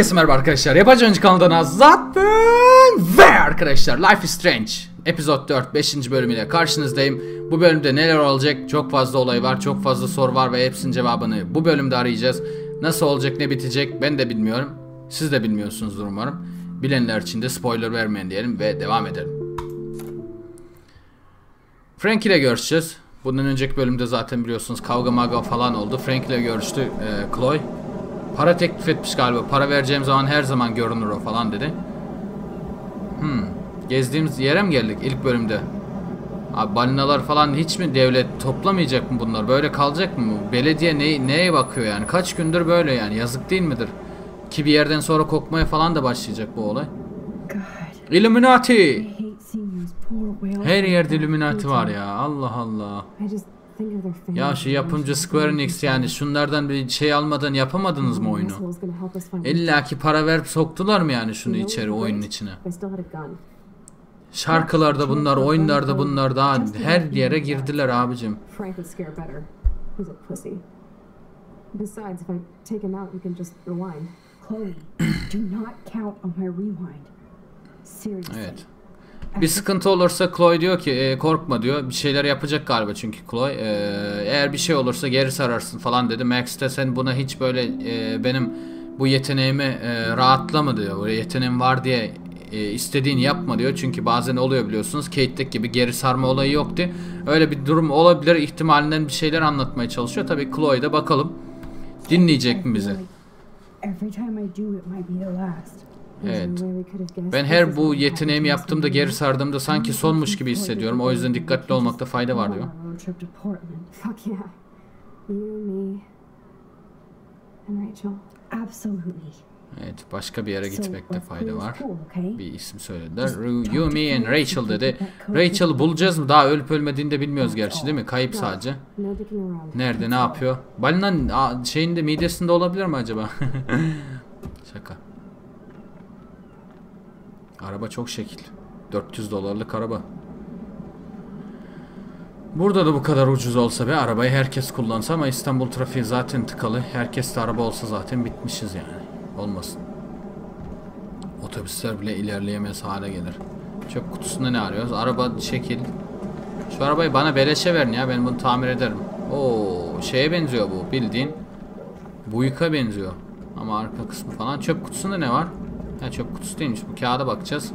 Herkese merhaba arkadaşlar. Yabancı Oyuncu kanalından zaten ve arkadaşlar Life is Strange Episode 4 5. bölümüyle karşınızdayım. Bu bölümde neler olacak? Çok fazla olay var, çok fazla soru var ve hepsinin cevabını bu bölümde arayacağız. Nasıl olacak, ne bitecek ben de bilmiyorum. Siz de bilmiyorsunuzdur umarım. Bilenler için de spoiler vermeyin diyelim ve devam edelim. Frank ile görüşeceğiz. Bundan önceki bölümde zaten biliyorsunuz kavga maga falan oldu. Frank ile görüştü e, Chloe. Para teklif etmiş galiba. Para vereceğim zaman her zaman görünür o falan dedi. Hmm. Gezdiğimiz yere mi geldik ilk bölümde? Abi balinalar falan hiç mi devlet toplamayacak mı bunlar? Böyle kalacak mı? Belediye ne, neye bakıyor yani? Kaç gündür böyle yani? Yazık değil midir? Ki bir yerden sonra kokmaya falan da başlayacak bu olay. God, Illuminati! Her yerde Illuminati var ya. Allah Allah. Ya şu yapımcı Square Enix yani şunlardan bir şey almadan yapamadınız mı oyunu? İlla ki para verip soktular mı yani şunu içeri oyunun içine? Şarkılarda bunlar, oyunlarda bunlar daha her yere girdiler abicim. Frank would scare better. He's a pussy. Besides, if I take him out, we can just rewind. Chloe, do not count on my rewind. Seriously. Evet. Bir sıkıntı olursa Chloe diyor ki "E, korkma diyor. Bir şeyler yapacak galiba çünkü Chloe. E, eğer bir şey olursa geri sararsın falan dedi. Max de sen buna hiç böyle e, benim bu yeteneğimi e, rahatlama diyor. Böyle yeteneğim var diye e, istediğini yapma diyor. Çünkü bazen oluyor biliyorsunuz. Kate'deki gibi geri sarma olayı yoktu. Öyle bir durum olabilir ihtimalinden bir şeyler anlatmaya çalışıyor. Tabii Chloe de bakalım dinleyecek mi bizi? Every time I do, it might be the last. Evet. Ben her bu yeteneğimi yaptığımda geri sardığımda sanki sonmuş gibi hissediyorum. O yüzden dikkatli olmakta fayda var diyor. Evet başka bir yere gitmekte fayda var. Bir isim söylediler. You, me and Rachel dedi. Rachel bulacağız mı? Daha ölüp ölmediğini de bilmiyoruz gerçi değil mi? Kayıp sadece. Nerede ne yapıyor? Balinanın şeyinde midesinde olabilir mi acaba? Şaka. Araba çok şekil. 400 dolarlık araba. Burada da bu kadar ucuz olsa be arabayı herkes kullansa ama İstanbul trafiği zaten tıkalı. Herkes de araba olsa zaten bitmişiz yani. Olmasın. Otobüsler bile ilerleyemez hale gelir. Çöp kutusunda ne arıyoruz? Araba şekil. Şu arabayı bana beleşe verin ya ben bunu tamir ederim. Oo şeye benziyor bu bildiğin. Buyk'a benziyor. Ama arka kısmı falan. Çöp kutusunda ne var? Ha çöp kutusu değilmiş. Bu kağıda bakacağız.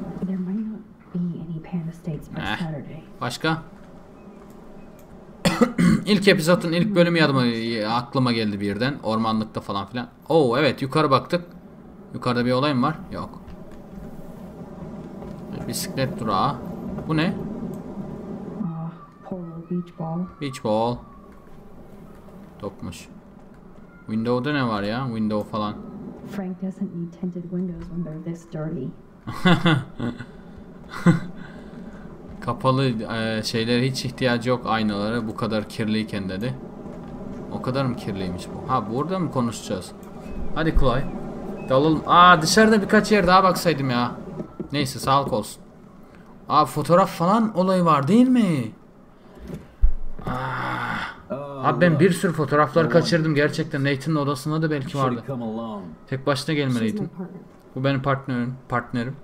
Eh. Saturday. Başka? ilk episodun ilk bölümü yadıma, aklıma geldi birden. Ormanlıkta falan filan. Oo evet yukarı baktık. Yukarıda bir olay mı var? Yok. Bisiklet durağı. Bu ne? Ah, beach ball. Beach ball. Topmuş. Window'da ne var ya? Window falan. Frank doesn't need tinted windows when they're this dirty. Kapalı e, şeylere hiç ihtiyacı yok aynalara bu kadar kirliyken dedi. O kadar mı kirliymiş bu? Ha burada mı konuşacağız? Hadi Chloe. Dalalım. Aa dışarıda birkaç yer daha baksaydım ya. Neyse sağlık olsun. Aa fotoğraf falan olayı var değil mi? Abi ben bir sürü fotoğraflar kaçırdım gerçekten. Nathan'ın odasında da belki vardı. Tek başına gelmeliydin. Bu benim partnerim. Partnerim.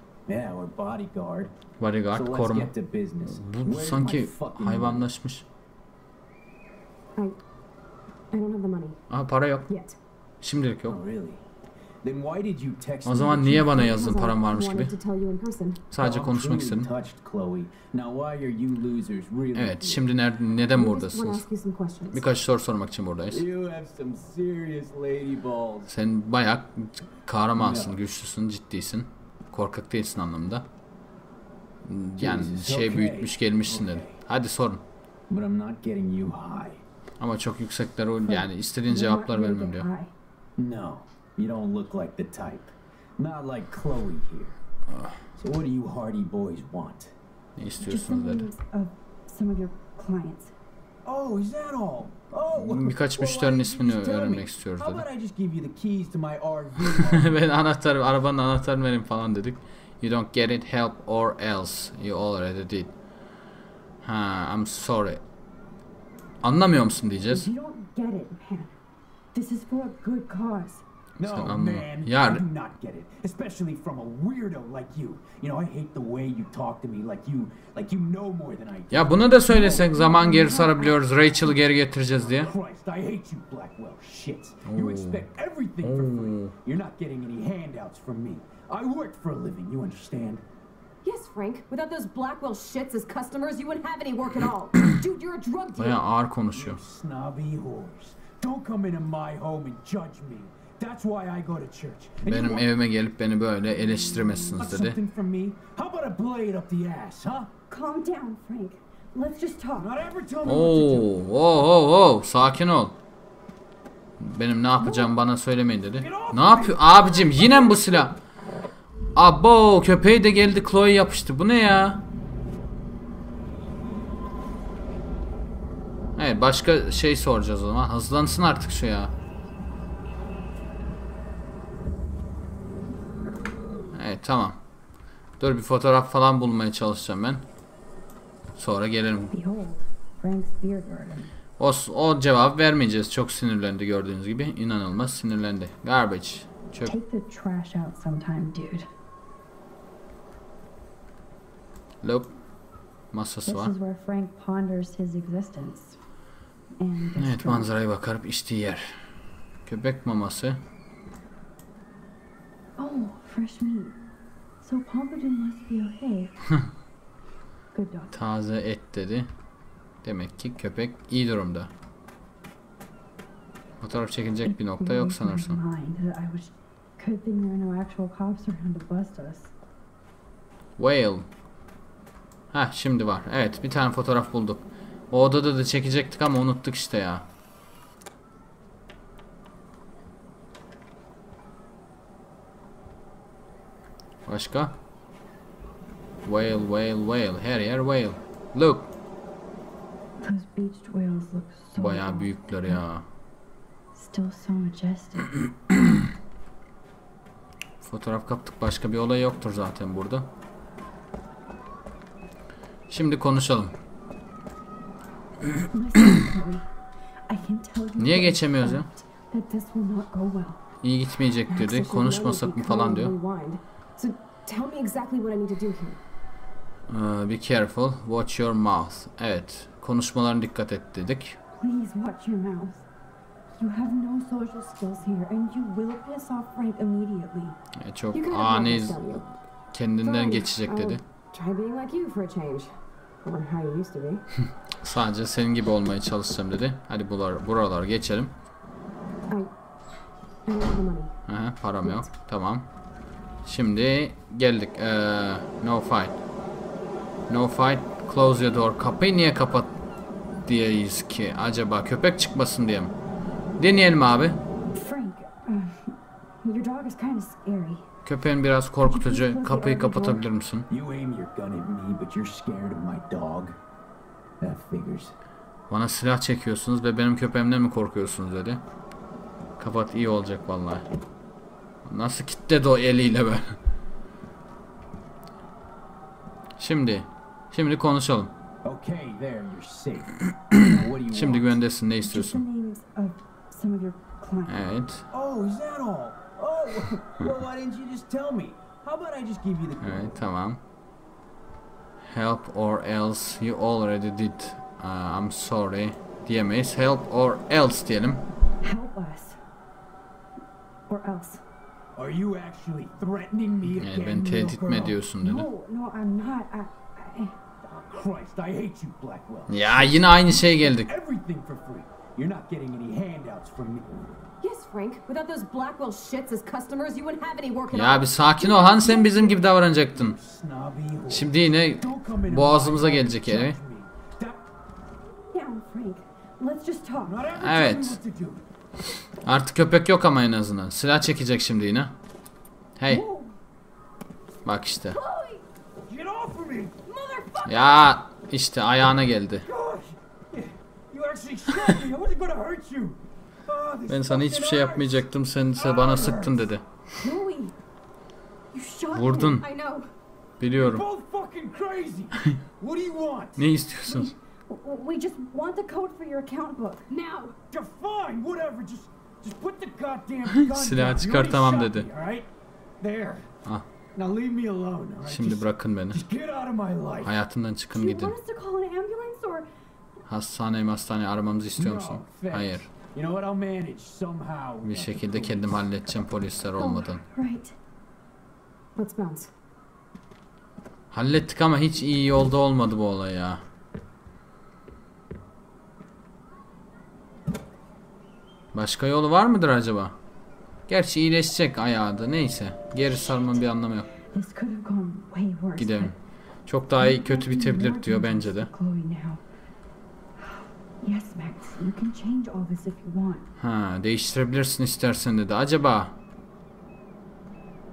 Bodyguard. Koruma. Bu sanki hayvanlaşmış. I, I don't have the money Aa para yok. Şimdilik yok. O zaman niye you- bana yazdın param varmış gibi? wanted to tell you in person. Sadece Oh, konuşmak truly istedim. touched, Chloe. Now why are you losers really Evet, şimdi nerede, neden I just want to buradasınız? ask you some questions. Birkaç soru sormak için buradayız. You have some serious lady balls. Sen bayağı kahramansın, güçlüsün, ciddisin. Korkak değilsin anlamında. Yani şey büyütmüş gelmişsin dedi. Hadi sorun. Ama çok yüksekler o yani istediğin cevaplar vermem diyor. No, you don't look like the type. Not like Chloe here. So what do you hardy boys want? Ne Just istiyorsunuz dedi. some of your clients. Oh, is that all? Oh, Birkaç müşterinin ismini öğrenmek me? istiyoruz How dedi. about I just give you the keys to my RV? ben anahtarı, arabanın anahtarını vereyim falan dedik. You don't get it, help or else. You already did. Ha, I'm sorry. Anlamıyor musun diyeceğiz. You don't get it, man. This is for a good cause. No, Sen anlama. man, Ya I do not get it, especially from a weirdo like you. You know, I hate the way you talk to me, like you, like you know more than I do. ya bunu da söylesek zaman geri sarabiliyoruz. Rachel'ı geri getireceğiz diye. Christ, I hate you, Blackwell. Shit. You expect everything for free. You're not getting any handouts from me. I work for a living, you understand? Yes, Frank. Without those Blackwell shits as customers, you wouldn't have any work at all. Dude, you're a drug dealer. ağır konuşuyor. Snobby whores. Don't come into my home and judge me. That's why I go to church. And Benim want evime gelip beni böyle eleştiremezsiniz dedi. something from me? How about a blade up the ass, huh? Calm down, Frank. Let's just talk. Not ever tell me what to do. Oo, oo, oo, sakin ol. Benim ne yapacağım bana söylemeyin dedi. Ne yapıyor? Abicim yine mi bu silah? Abo köpeği de geldi Chloe yapıştı. Bu ne ya? Evet başka şey soracağız o zaman. Hızlansın artık şu ya. Tamam. Dur bir fotoğraf falan bulmaya çalışacağım ben. Sonra gelirim. O, o cevap vermeyeceğiz. Çok sinirlendi gördüğünüz gibi. İnanılmaz sinirlendi. Garbage. Çöp. Loop. Masası var. Evet manzaraya bakarıp içtiği yer. Köpek maması. Oh, fresh meat. Taze et dedi. Demek ki köpek iyi durumda. Fotoğraf çekilecek bir nokta yok sanırsın. Whale. Ha şimdi var. Evet bir tane fotoğraf bulduk. O odada da çekecektik ama unuttuk işte ya. Başka? Whale, whale, whale. Her yer whale. Look. Those beached whales look so Bayağı büyükler ya. still so majestic. Fotoğraf kaptık. Başka bir olay yoktur zaten burada. Şimdi konuşalım. Niye geçemiyoruz ya? İyi gitmeyecek dedi. Konuşmasak mı falan diyor. So tell me exactly what I need to do here. Ee, Be careful. Watch your mouth. Evet. Konuşmalarına dikkat et dedik. Please watch your mouth. You have no social skills here, and you will piss off Frank immediately. Ee, çok ani kendinden geçecek dedi. Try being like you for a change. Or how you used to be. Sadece senin gibi olmaya çalışacağım dedi. Hadi buralar, buralar geçelim. I, I don't have the money. Aha, param yok. Tamam. Şimdi geldik. Ee, no fight. No fight. Close your door. Kapıyı niye kapat diyeyiz ki? Acaba köpek çıkmasın diye mi? Deneyelim abi. Frank, uh, your dog is kind of scary. Köpeğin biraz korkutucu. Kapıyı kapatabilir misin? You aim your gun at me, but you're scared of my dog. That figures. Bana silah çekiyorsunuz ve benim köpeğimden mi korkuyorsunuz dedi. Kapat iyi olacak vallahi. Nasıl kitledi o eliyle be. Şimdi. Şimdi konuşalım. Şimdi güvendesin ne istiyorsun? Evet. Oh, is that all? Oh, well, why didn't you just tell me? How about I just give you the Evet tamam. Help or else you already did. Uh, I'm sorry diyemeyiz. Help or else diyelim. Help us. Or else. Are you actually threatening me Evet, again, beni little tehdit mi ediyorsun dedi. No, no, I'm not. I, I, Oh, Christ, I hate you, Blackwell. Ya yine aynı şey geldik. Everything for free. You're not getting any handouts from me. yes, Frank. Without those Blackwell shits as customers, you wouldn't have any work at all. Ya bir sakin ol. Hani sen bizim gibi davranacaktın. Şimdi yine Don't come into boğazımıza gelecek yani. Evet. Artık köpek yok ama en azından. Silah çekecek şimdi yine. Hey. Bak işte. Ya işte ayağına geldi. Ben sana hiçbir şey yapmayacaktım. Sen ise bana sıktın dedi. Vurdun. Biliyorum. Ne istiyorsun? We just want the code for your account book. Now. Fine, whatever. Just just put the goddamn Silah çıkartamam dedi. There. Ah. Now leave me alone. Şimdi bırakın beni. Hayatından çıkın gidin. Hastane mi hastane aramamızı istiyor musun? Hayır. Bir şekilde kendim halledeceğim polisler oh, olmadan. Hallettik ama hiç iyi yolda olmadı bu olay ya. Başka yolu var mıdır acaba? Gerçi iyileşecek ayağı da neyse. Geri sarmanın bir anlamı yok. Gidelim. Çok daha iyi kötü bitebilir diyor bence de. Ha, değiştirebilirsin istersen dedi. Acaba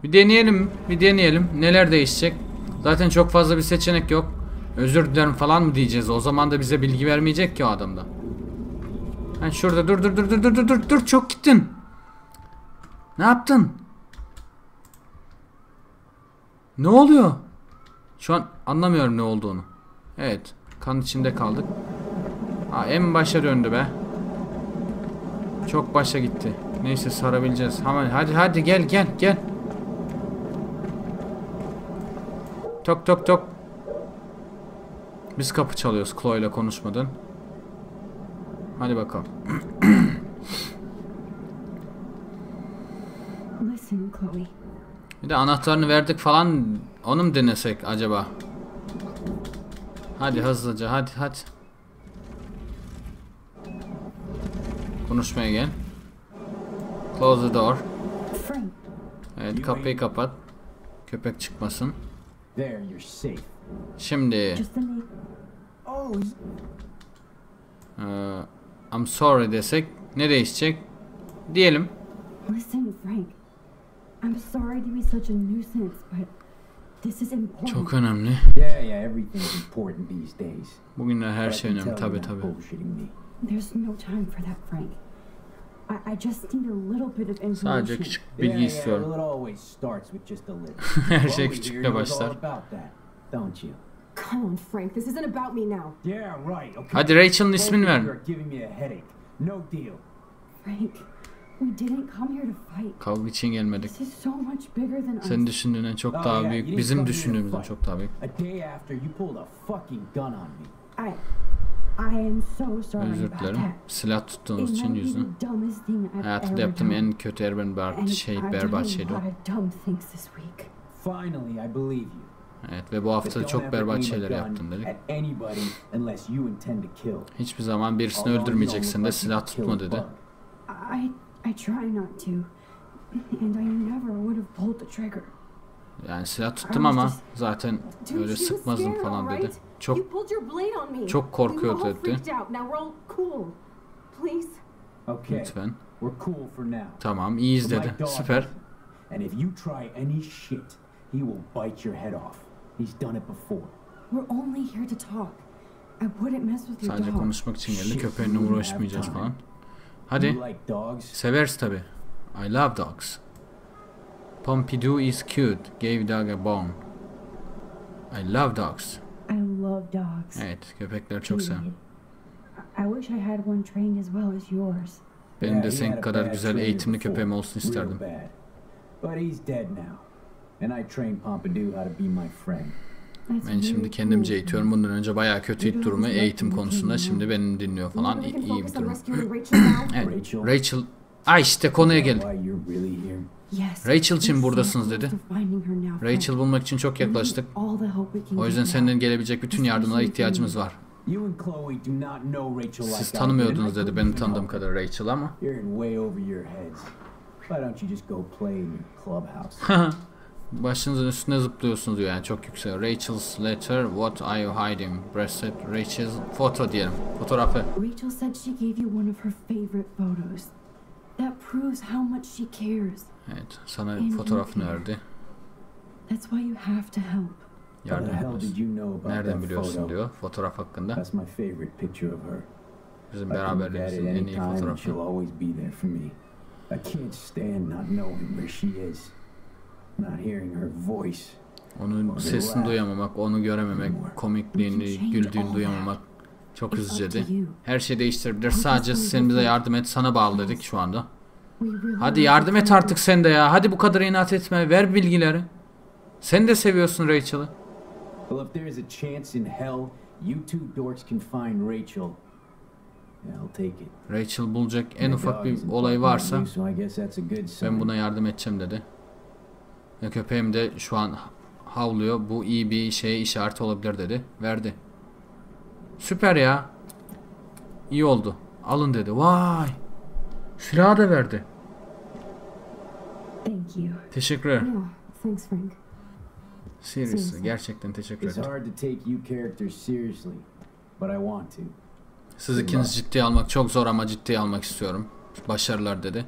bir deneyelim, bir deneyelim. Neler değişecek? Zaten çok fazla bir seçenek yok. Özür dilerim falan mı diyeceğiz? O zaman da bize bilgi vermeyecek ki o adamda. Ha şurada dur dur dur dur dur dur dur dur çok gittin. Ne yaptın? Ne oluyor? Şu an anlamıyorum ne olduğunu. Evet, kan içinde kaldık. Ha, en başa döndü be. Çok başa gitti. Neyse sarabileceğiz. Hemen hadi hadi gel gel gel. Tok tok tok. Biz kapı çalıyoruz Chloe ile konuşmadan. Hadi bakalım. Listen, Chloe. Bir de anahtarını verdik falan onu mu denesek acaba? Hadi hızlıca hadi hadi. Konuşmaya gel. Close the door. Evet kapıyı kapat. Köpek çıkmasın. There, you're safe. Şimdi just I'm sorry desek ne değişecek? Diyelim. Listen, Frank. I'm sorry to be such a nuisance, but this is important. Çok önemli. yeah, yeah, everything's important these days. Bugünler her şey önemli tell tabi you're not tabi. bullshitting me. There's no time for that, Frank. I, I just need a little bit of information. Sadece küçük bilgi istiyorum. Yeah, well, it always starts with just a little. Her şey küçükle başlar. about that, don't you? Come on, Frank. This isn't about me now. Yeah, right. Okay. Hadi Rachel'ın ismini ver. are giving me a headache. No deal. Frank, we didn't come here to fight. Kavga için gelmedik. This is so much bigger than Senin us. düşündüğünden çok Oh, daha yeah, büyük. Bizim düşündüğümüzden çok daha büyük. A day after you pulled a fucking gun on me. I, I am so sorry Özür about dilerim. that. Silah tuttuğunuz için yüzünü. the dumbest thing I've Hayatımda ever yaptığım en kötü erben şey I've done berbat a şeydi o. lot of dumb things this week. Finally, I believe you. Evet ve bu hafta çok berbat şeyler yaptın dedik. Hiçbir zaman birisini öldürmeyeceksin de silah tutma dedi. Yani silah tuttum ama zaten öyle sıkmazdım falan dedi. Çok çok korkuyordu dedi. Lütfen. Tamam iyiyiz dedi. Süper. And if you try any shit, he will bite your head off. He's done it before. We're only here to talk. I wouldn't mess with your Sadece dog. konuşmak için geldi. Köpeğinle uğraşmayacağız falan. Hadi. Severiz tabi. I love dogs. Pompidou is cute. Gave dog a bone. I love dogs. I love dogs. Evet köpekler çok sev. period. I wish I had one trained as well as yours. Benim de senin kadar güzel eğitimli köpeğim olsun isterdim. But he's dead now. And I trained Pompidou how to be my friend. Ben şimdi kendimce eğitiyorum. Bundan önce bayağı kötü it durumu eğitim konusunda. Şimdi beni dinliyor falan. İyi, iyi bir durum. evet, Rachel. Ay işte konuya geldik. Rachel için buradasınız dedi. Rachel bulmak için çok yaklaştık. O yüzden senden gelebilecek bütün yardımlara ihtiyacımız var. Siz tanımıyordunuz dedi benim tanıdığım kadar Rachel ama. Başınızın üstüne zıplıyorsunuz diyor yani çok yüksek. Rachel's letter, what are you hiding? Bracelet, Rachel's foto diyelim. Fotoğrafı. Rachel said she gave you one of her favorite photos. That proves how much she cares. Evet sana fotoğrafını verdi. That's why you have to help. Yardım hell ediyorsun. did you know about Nereden biliyorsun diyor fotoğraf hakkında. That's my favorite picture of her. Bizim beraberliğimizin en iyi anytime and fotoğrafı. she'll always be there for me. I can't stand not knowing where she is. Not hearing her voice. Onun sesini duyamamak, onu görememek, komikliğini, güldüğünü duyamamak çok üzücüydü. Her şey değiştirebilir. Sadece sen bize yardım et, sana bağlı dedik şu anda. Hadi yardım et artık sen de ya. Hadi bu kadar inat etme. Ver bilgileri. Sen de seviyorsun Rachel'ı. Well, if there's a chance in hell, you two dorks can find Rachel. Yeah, I'll take it. Rachel bulacak en ufak bir olay varsa ben buna yardım edeceğim dedi. Ve köpeğim de şu an havlıyor. Bu iyi bir şeye işaret olabilir dedi. Verdi. Süper ya. İyi oldu. Alın dedi. Vay. Silahı da verdi. Thank you. Teşekkür ederim. Thanks, Frank. Seriously. Gerçekten teşekkür It's ederim. hard to take you characters seriously, but I want to. Siz ikiniz ciddiye almak çok zor ama ciddiye almak istiyorum. Başarılar dedi.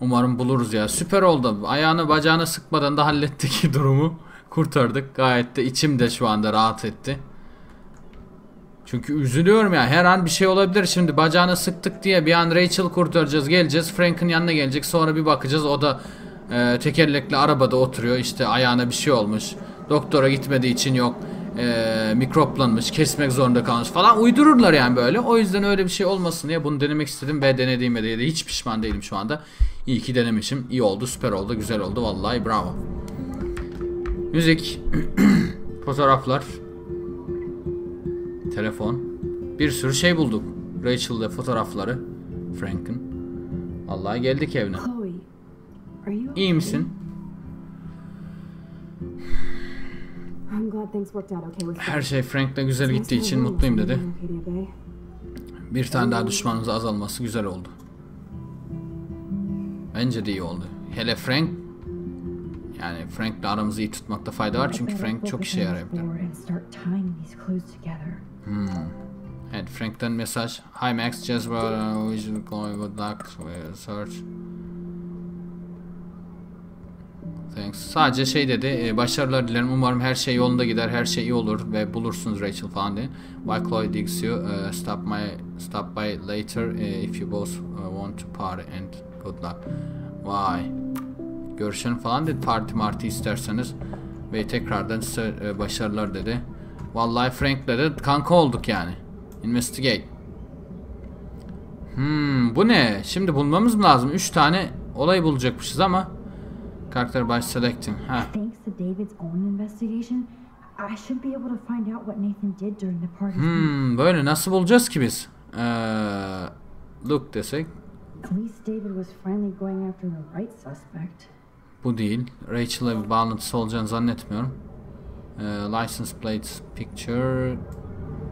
Umarım buluruz ya. Süper oldu. Ayağını bacağını sıkmadan da hallettik durumu. Kurtardık. Gayet de içim de şu anda rahat etti. Çünkü üzülüyorum ya. Her an bir şey olabilir. Şimdi bacağını sıktık diye bir an Rachel kurtaracağız. Geleceğiz. Frank'ın yanına gelecek. Sonra bir bakacağız. O da e, tekerlekli arabada oturuyor. İşte ayağına bir şey olmuş. Doktora gitmediği için yok. E, mikroplanmış. Kesmek zorunda kalmış falan. Uydururlar yani böyle. O yüzden öyle bir şey olmasın diye bunu denemek istedim. Ve denediğime de hiç pişman değilim şu anda. İyi ki denemişim. İyi oldu. Süper oldu. Güzel oldu. Vallahi bravo. Müzik. Fotoğraflar. Telefon. Bir sürü şey bulduk. Rachel'de fotoğrafları. Frank'ın. Vallahi geldik evine. İyi misin? Her şey Frank'le güzel gittiği için mutluyum dedi. Bir tane daha düşmanımız azalması güzel oldu. Bence de iyi oldu. Hele Frank yani Frank'le aramızı iyi tutmakta fayda var çünkü Frank çok işe yarayabilir. Together. Evet Frank'ten mesaj. Hi Max, just what uh, we should go good luck with search. Thanks. Sadece şey dedi. e, başarılar dilerim. Umarım her şey yolunda gider. Her şey iyi olur ve bulursunuz Rachel falan diye. Why Chloe digs you. uh, stop my stop by later uh, if you both uh, want to party and good luck. Vay. Görüşelim falan dedi. Parti marti isterseniz. Ve tekrardan size e, başarılar dedi. Vallahi Frank'le de kanka olduk yani. Investigate. Hmm, bu ne? Şimdi bulmamız mı lazım? 3 tane olay bulacakmışız ama Character by selecting. Ha. Thanks to David's own investigation, I should be able to find out what Nathan did during the party. Hmm, böyle nasıl bulacağız ki biz? Ee, look desek. At least David was finally going after the right suspect. Bu değil. Rachel'la bir bağlantısı olacağını zannetmiyorum. Ee, license plates picture.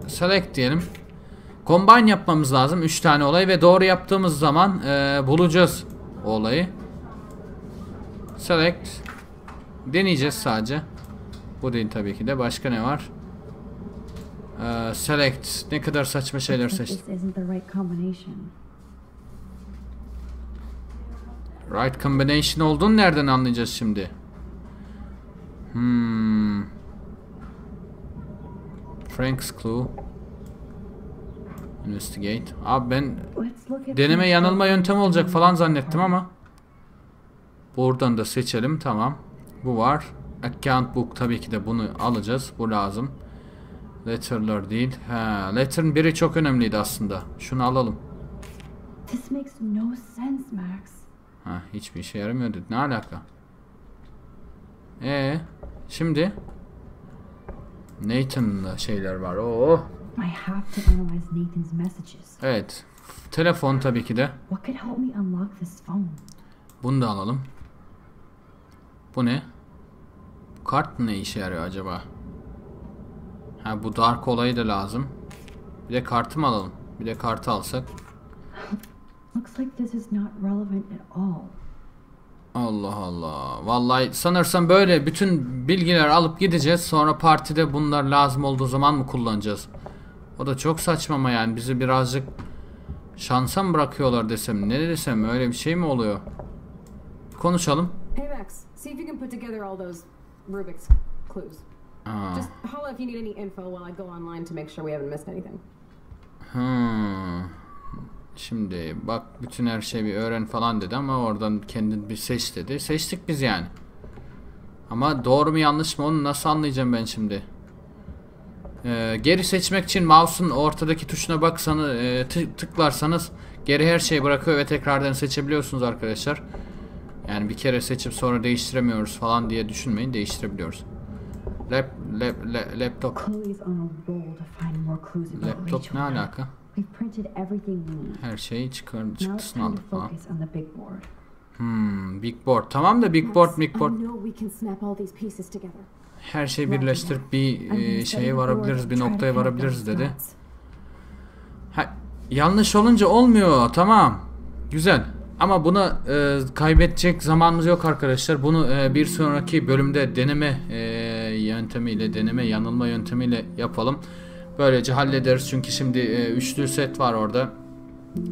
Select diyelim. Combine yapmamız lazım. 3 tane olay ve doğru yaptığımız zaman ee, bulacağız olayı. Select. Deneyeceğiz sadece. Bu değil tabii ki de. Başka ne var? Ee, select. Ne kadar saçma şeyler seçtim. right combination. Olduğunu nereden anlayacağız şimdi? Hmm. Frank's clue. Investigate. Abi ben deneme yanılma yöntemi olacak falan zannettim ama. Buradan da seçelim. Tamam. Bu var. Account book tabii ki de bunu alacağız. Bu lazım. Letter'lar değil. Ha, letter'ın biri çok önemliydi aslında. Şunu alalım. This makes no sense, Max. Ha, hiçbir işe yaramıyordu. Ne alaka? Ee, şimdi Nathan'la şeyler var. Oo. I have to analyze Nathan's messages. Evet. Telefon tabii ki de. What could help me unlock this phone? Bunu da alalım. Bu ne? Kart ne işe yarıyor acaba? Ha bu dark olayı da lazım. Bir de kartı mı alalım? Bir de kartı alsak. Allah Allah. Vallahi sanırsam böyle bütün bilgiler alıp gideceğiz. Sonra partide bunlar lazım olduğu zaman mı kullanacağız? O da çok saçma ama yani bizi birazcık şansa mı bırakıyorlar desem ne desem öyle bir şey mi oluyor? Konuşalım. Hey Max, see if you can put together all those Rubik's clues. Aa. Just holla if you need any info while I go online to make sure we haven't missed anything. Hmm. Şimdi bak bütün her şeyi bir öğren falan dedi ama oradan kendin bir seç dedi. Seçtik biz yani. Ama doğru mu yanlış mı onu nasıl anlayacağım ben şimdi? Ee, geri seçmek için mouse'un ortadaki tuşuna baksanız e, tı- tıklarsanız geri her şeyi bırakıyor ve tekrardan seçebiliyorsunuz arkadaşlar. Yani bir kere seçip sonra değiştiremiyoruz falan diye düşünmeyin değiştirebiliyoruz. Lap, lap, la- laptop laptop ne alaka? Her şeyi çıkar çıktısını aldık falan. Hmm, big board. Tamam da big board, big board. Her şeyi birleştirip bir e, şeye varabiliriz, bir noktaya varabiliriz dedi. Ha, yanlış olunca olmuyor. Tamam. Güzel. Ama buna e, kaybedecek zamanımız yok arkadaşlar. Bunu e, bir sonraki bölümde deneme e, yöntemiyle, deneme yanılma yöntemiyle yapalım. Böylece hallederiz. Çünkü şimdi e, üçlü set var orada.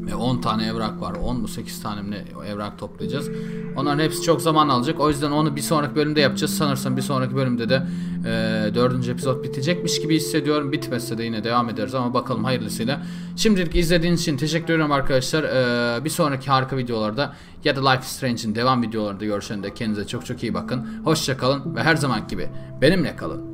Ve 10 tane evrak var. 10 mu 8 tane mi evrak toplayacağız. Onların hepsi çok zaman alacak. O yüzden onu bir sonraki bölümde yapacağız. Sanırsam bir sonraki bölümde de e, 4. epizod bitecekmiş gibi hissediyorum. Bitmezse de yine devam ederiz ama bakalım hayırlısıyla. Şimdilik izlediğiniz için teşekkür ederim arkadaşlar. E, bir sonraki harika videolarda ya da Life is Strange'in devam videolarında görüşene de kendinize çok çok iyi bakın. Hoşçakalın ve her zaman gibi benimle kalın.